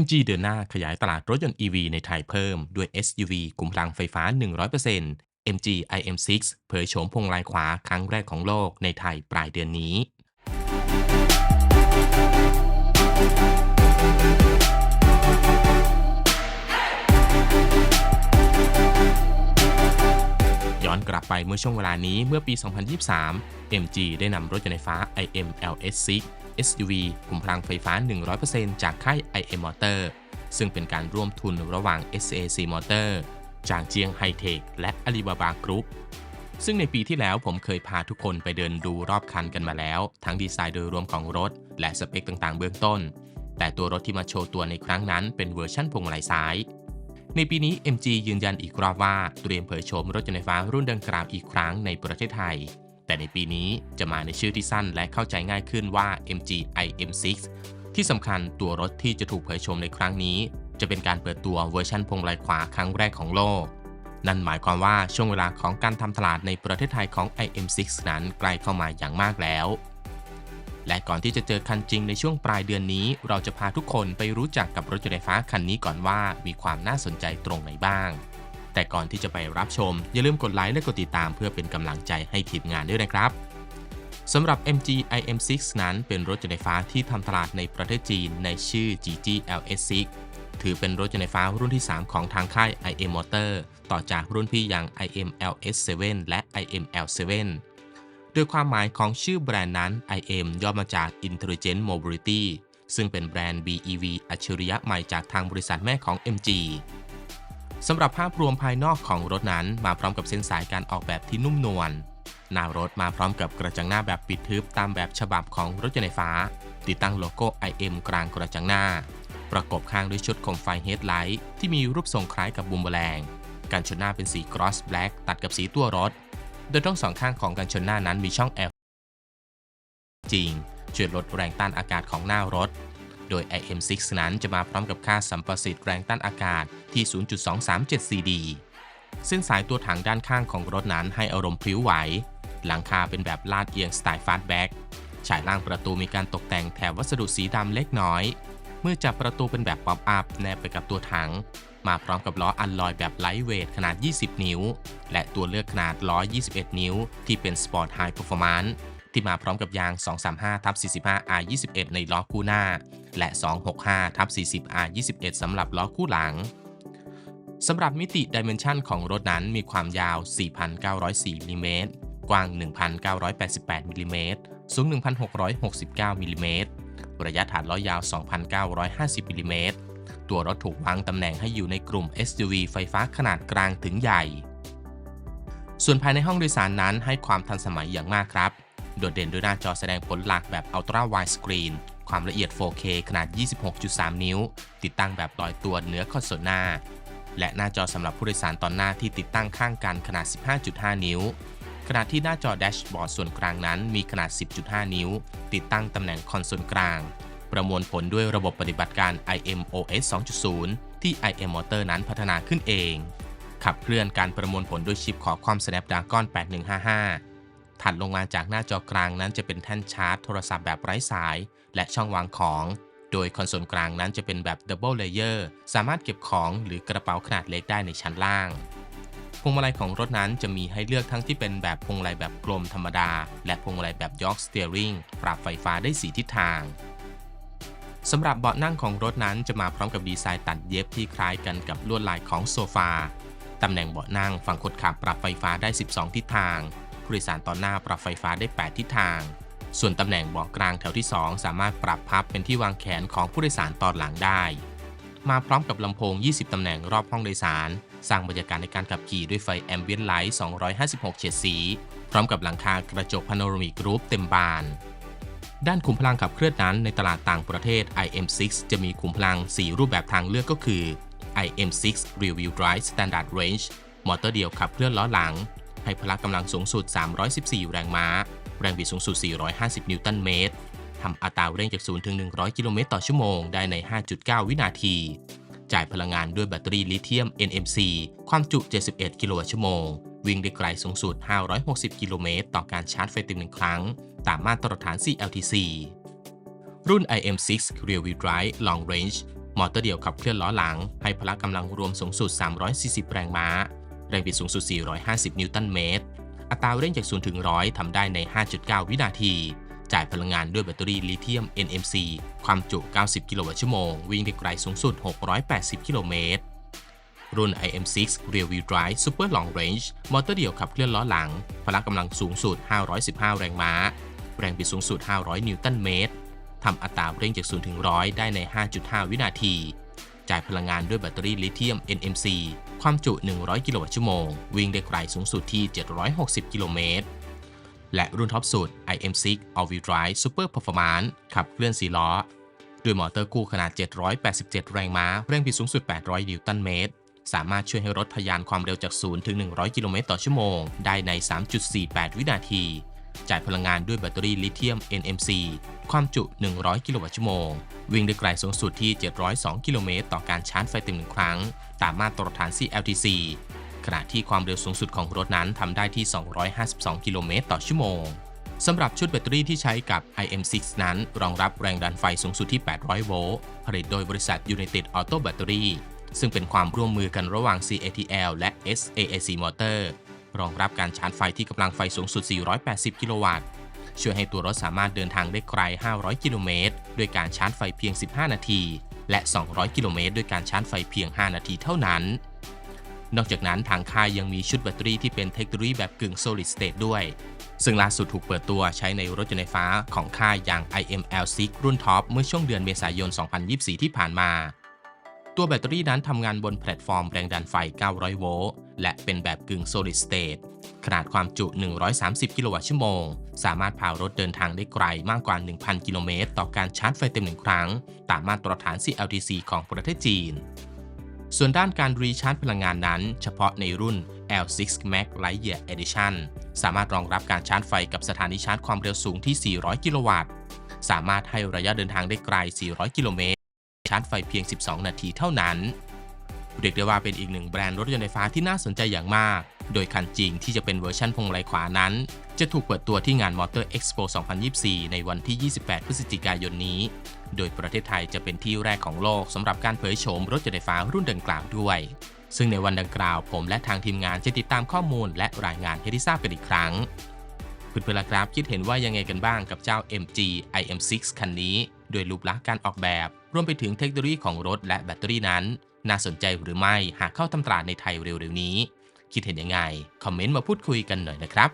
MG เดินหน้าขยายตลาดรถยนต์ EV ในไทยเพิ่ม ด้วย SUV กลุ่มพลังไฟฟ้า 100% MG IM6 เผยโฉมพวงลาลัยขวาครั้งแรกของโลกในไทยปลายเดือนนี้ ไปเมื่อช่วงเวลานี้เมื่อปี 2023 MG ได้นำรถยนต์ไฟฟ้า IM LS6 SUV กลุ่มพลังไฟฟ้า 100%จากค่าย IM Motor ซึ่งเป็นการร่วมทุนระหว่าง SAC Motor จางเจียงไฮเทคและ Alibaba Group ซึ่งในปีที่แล้วผมเคยพาทุกคนไปเดินดูรอบคันกันมาแล้ว ทั้งดีไซน์โดยรวมของรถ และสเปคต่างๆ เบื้องต้น แต่ตัวรถที่มาโชว์ตัวในครั้งนั้นเป็นเวอร์ชั่นพวงมาลัยซ้าย ในปีนี้ MG ยืนยันอีกรอบว่าเตรียมเผยโฉมรถยนต์ไฟฟ้ารุ่นดังกล่าวอีกครั้งในประเทศไทย แต่ในปีนี้จะมาในชื่อที่สั้นและเข้าใจง่ายขึ้นว่า MG IM6 ที่สำคัญตัวรถที่จะถูกเผยโฉมในครั้งนี้ จะเป็นการเปิดตัวเวอร์ชันพวงมาลัยขวาครั้งแรกของโลก นั่นหมายความว่าช่วงเวลาของการทำตลาดในประเทศไทยของ IM6 นั้นใกล้เข้ามาอย่างมากแล้ว และก่อนที่จะเจอคันจริงในช่วงปลายเดือนนี้ เราจะพาทุกคนไปรู้จักกับรถยนต์ไฟฟ้าคันนี้ก่อนว่ามีความน่าสนใจตรงไหนบ้าง แต่ก่อนที่จะไปรับชม อย่าลืมกดไลค์และกดติดตามเพื่อเป็นกำลังใจให้ทีมงานด้วยนะครับสำหรับ MG IM6 นั้นเป็นรถยนต์ไฟฟ้าที่ทำตลาดในประเทศจีนในชื่อ GG LS6 ถือเป็นรถยนต์ไฟฟ้ารุ่นที่ 3 ของทางค่าย IM Motor ต่อจากรุ่นพี่อย่าง IM LS7 และ IM L7 โดยความหมายของชื่อแบรนด์นั้น IM ย่อมาจาก Intelligent Mobility ซึ่งเป็นแบรนด์ BEV อัจฉริยะใหม่จากทางบริษัทแม่ของ MG สำหรับภาพรวมภายนอกของรถนั้นมาพร้อมกับเส้นสายการออกแบบที่นุ่มนวลหน้ารถมาพร้อมกับกระจังหน้าแบบปิดทึบตามแบบฉบับของรถยนต์ไฟฟ้า ติดตั้งโลโก้ IM กลางกระจังหน้า ประกบข้างด้วยชุดโคมไฟเฮดไลท์ที่มีรูปทรงคล้ายกับบุมเบอแรงกันชนหน้าเป็นสี Cross Black ตัดกับสีตัวรถ โดยทั้งสองข้างของกันชนหน้านั้นมีช่องแอร์จริงช่วยลดแรงต้านอากาศของหน้ารถ โดย IM6 นั้นจะมาพร้อมกับค่าสัมประสิทธิ์แรงต้านอากาศที่ 0.237 CD ซึ่งสายตัวถังด้านข้างของรถนั้นให้อารมณ์พลิ้วไหว หลังคาเป็นแบบลาดเอียงสไตล์ฟาสต์แบ็กฉายล่างประตูมีการตกแต่งแถบวัสดุสีดำเล็กน้อย เมื่อจับประตูเป็นแบบป๊อปอัพแนบไปกับตัวถัง มาพร้อมกับล้ออัลลอยแบบไลท์เวทขนาด 20 นิ้ว และตัวเลือกขนาดล้อ 21 นิ้ว ที่เป็น Sport High Performance ที่มาพร้อมกับยาง 235 ทับ45 R21 ในล้อคู่หน้า และ 265 ทับ40 R21 สำหรับล้อคู่หลังสำหรับมิติดิเมนชันของรถนั้นมีความยาว 4,904มิลลิเมตร กว้าง 1,988มิลลิเมตร สูง 1,669มิลลิเมตร ระยะฐานล้อยาว 2,950มิลลิเมตร ตัวรถถูกวางตำแหน่งให้อยู่ในกลุ่ม SUV ไฟฟ้าขนาดกลางถึงใหญ่ ส่วนภายในห้องโดยสารนั้นให้ความทันสมัยอย่างมากครับ โดดเด่นด้วยหน้าจอแสดงผลหลักแบบ Ultra Wide Screen ความละเอียด 4K ขนาด 26.3 นิ้ว ติดตั้งแบบลอยตัวเหนือคอนโซลหน้า และหน้าจอสำหรับผู้โดยสารตอนหน้าที่ติดตั้งข้างกันขนาด 15.5 นิ้ว ขณะที่หน้าจอแดชบอร์ดส่วนกลางนั้นมีขนาด 10.5 นิ้ว ติดตั้งตำแหน่งคอนโซลกลาง ประมวลผลด้วยระบบปฏิบัติการ IMOS 2.0 ที่ IM Motor นั้นพัฒนาขึ้นเอง ขับเคลื่อนการประมวลผลด้วยชิปขอความ Snapdragon 8155 ถัดลงมาจากหน้าจอกลางนั้นจะเป็นแท่นชาร์จโทรศัพท์แบบไร้สาย และช่องวางของ โดยคอนโซลกลางนั้นจะเป็นแบบ Double Layer สามารถเก็บของหรือกระเป๋าขนาดเล็กได้ในชั้นล่างพวงมาลัยของรถนั้นจะมีให้เลือกทั้งที่เป็นแบบพวงมาลัยแบบกลมธรรมดา และพวงมาลัยแบบยอกสเตียริงปรับไฟฟ้าได้สีทิศทาง สำหรับเบาะนั่งของรถนั้นจะมาพร้อมกับดีไซน์ตัดเย็บที่คล้ายกันกับลวดลายของโซฟา ตำแหน่งเบาะนั่งฝั่งคนขับปรับไฟฟ้าได้ 12 ทิศทาง ผู้โดยสารตอนหน้าปรับไฟฟ้าได้ 8 ทิศทาง ส่วนตำแหน่งเบาะกลางแถวที่ 2 สามารถปรับพับเป็นที่วางแขนของผู้โดยสารตอนหลังได้ มาพร้อมกับลำโพง 20 ตำแหน่งรอบห้องโดยสาร สร้างบรรยากาศในการขับขี่ด้วยไฟแอมเบียนไลท์ 256 เฉดสี พร้อมกับหลังคากระจกพาโนรามิกรูปเต็มบาน ด้านขุมพลังขับเคลื่อนนั้นในตลาดต่างประเทศ IM6 จะมีขุมพลัง 4 รูปแบบทางเลือกก็คือ IM6 Rear Wheel Drive Standard Range มอเตอร์เดียวขับเคลื่อนล้อหลัง ให้พละกำลังสูงสุด 314 แรงม้า แรงบิดสูงสุด 450 นิวตันเมตรทำอัตราเร่งจาก 0 ถึง 100 กิโลเมตรต่อชั่วโมงได้ใน 5.9 วินาที จ่ายพลังงานด้วยแบตเตอรี่ลิเธียม NMC ความจุ 71 กิโลวัตต์ชั่วโมง วิ่งได้ไกลสูงสุด 560 กิโลเมตร ต่อการชาร์จไฟเต็มหนึ่งครั้ง ตามมาตรฐาน CLTC รุ่น IM6 Rear Wheel Drive Long Range มอเตอร์เดี่ยวขับเคลื่อนล้อหลัง ให้พละกำลังรวมสูงสุด 340 แรงม้า แรงบิดสูงสุด 450 นิวตันเมตร อัตราเร่งจาก0ถึง100ทำได้ใน 5.9 วินาที จ่ายพลังงานด้วยแบตเตอรี่ลิเธียม NMC ความจุ 90 กิโลวัตต์ชั่วโมง วิ่งได้ไกลสูงสุด 680 กิโลเมตร รุ่น IM6 Rear Wheel Drive Super Long Range มอเตอร์เดี่ยวขับเคลื่อนล้อหลัง พละกำลังสูงสุด 515 แรงม้า แรงบิดสูงสุด 500 นิวตันเมตรทำอัตราเร่งจาก0ถึง100 ได้ใน 5.5 วินาที จ่ายพลังงานด้วยแบตเตอรี่ลิเธียม NMC ความจุ 100 กิโลวัตต์ชั่วโมง วิ่งได้ไกลสูงสุดที่ 760 กิโลเมตร และรุ่นท็อปสุด IM6 All Wheel Drive Super Performance ขับเคลื่อน4ล้อ ด้วยมอเตอร์คู่ขนาด 787 แรงม้า เร่งบิดสูงสุด 800 นิวตันเมตร สามารถช่วยให้รถทะยานความเร็วจาก 0 ถึง 100 กิโลเมตรต่อชั่วโมง ได้ใน 3.48 วินาที จ่ายพลังงานด้วยแบตเตอรี่ลิเธียม NMC ความจุ 100 กิโลวัตต์ชั่วโมง วิ่งได้ไกลสูงสุดที่ 702 กิโลเมตรต่อการชาร์จไฟเต็มหนึ่งครั้ง ตามมาตรฐาน CLTC ขณะที่ความเร็วสูงสุดของรถนั้นทำได้ที่ 252 กิโลเมตรต่อชั่วโมงสำหรับชุดแบตเตอรี่ที่ใช้กับ IM6 นั้น รองรับแรงดันไฟสูงสุดที่ 800 โวลต์ผลิตโดยบริษัท United Auto Battery ซึ่งเป็นความร่วมมือกันระหว่าง CATL และ SAAC Motor รองรับการชาร์จไฟที่กำลังไฟสูงสุด 480 กิโลวัตต์ ช่วยให้ตัวรถสามารถเดินทางได้ไกล 500 กิโลเมตรด้วยการชาร์จไฟเพียง 15 นาที และ 200 กิโลเมตรด้วยการชาร์จไฟเพียง 5 นาทีเท่านั้น นอกจากนั้นทางค่ายยังมีชุดแบตเตอรี่ที่เป็นเทคโนโลยีแบบกึ่ง solid state ด้วย ซึ่งล่าสุดถูกเปิดตัวใช้ในรถยนต์ไฟฟ้าของค่ายอย่าง IML6 รุ่นท็อปเมื่อช่วงเดือนเมษายน 2024 ที่ผ่านมา ตัวแบตเตอรี่นั้นทำงานบนแพลตฟอร์มแรงดันไฟ 900 โวลต์ และเป็นแบบกึ่ง solid state ขนาดความจุ 130 กิโลวัตต์ชั่วโมง สามารถพารถเดินทางได้ไกลมากกว่า 1,000 กิโลเมตร ต่อการชาร์จไฟเต็มหนึ่งครั้ง ตามมาตรฐาน CLTC ของประเทศจีน ส่วนด้านการรีชาร์จพลังงานนั้น เฉพาะในรุ่น L6 Max Lightyear Edition สามารถรองรับการชาร์จไฟกับสถานีชาร์จความเร็วสูงที่ 400 กิโลวัตต์ สามารถให้ระยะเดินทางได้ไกล 400 กิโลเมตราร์จไฟเพียง 12 นาทีเท่านั้น เรียกได้ว่าเป็นอีกหนึ่งแบรนด์รถยนต์ไฟฟ้าที่น่าสนใจอย่างมาก โดยคันจริงที่จะเป็นเวอร์ชันพวงมาลัยขวานั้น จะถูกเปิดตัวที่งาน Motor Expo 2024 ในวันที่ 28 พฤศจิกายนนี้ โดยประเทศไทยจะเป็นที่แรกของโลกสำหรับการเผยโฉมรถยนต์ไฟฟ้ารุ่นดังกล่าวด้วย ซึ่งในวันดังกล่าวผมและทางทีมงานจะติดตามข้อมูลและรายงานให้ได้ทราบกันอีกครั้งเพื่อนๆล่ะครับคิดเห็นว่ายังไงกันบ้างกับเจ้า MG IM6 คันนี้ โดยรูปลักษณ์การออกแบบ รวมไปถึงเทคโนโลยีของรถและแบตเตอรี่นั้น น่าสนใจหรือไม่หากเข้าทำตลาดในไทยเร็วๆนี้ คิดเห็นยังไง คอมเมนต์มาพูดคุยกันหน่อยนะครับ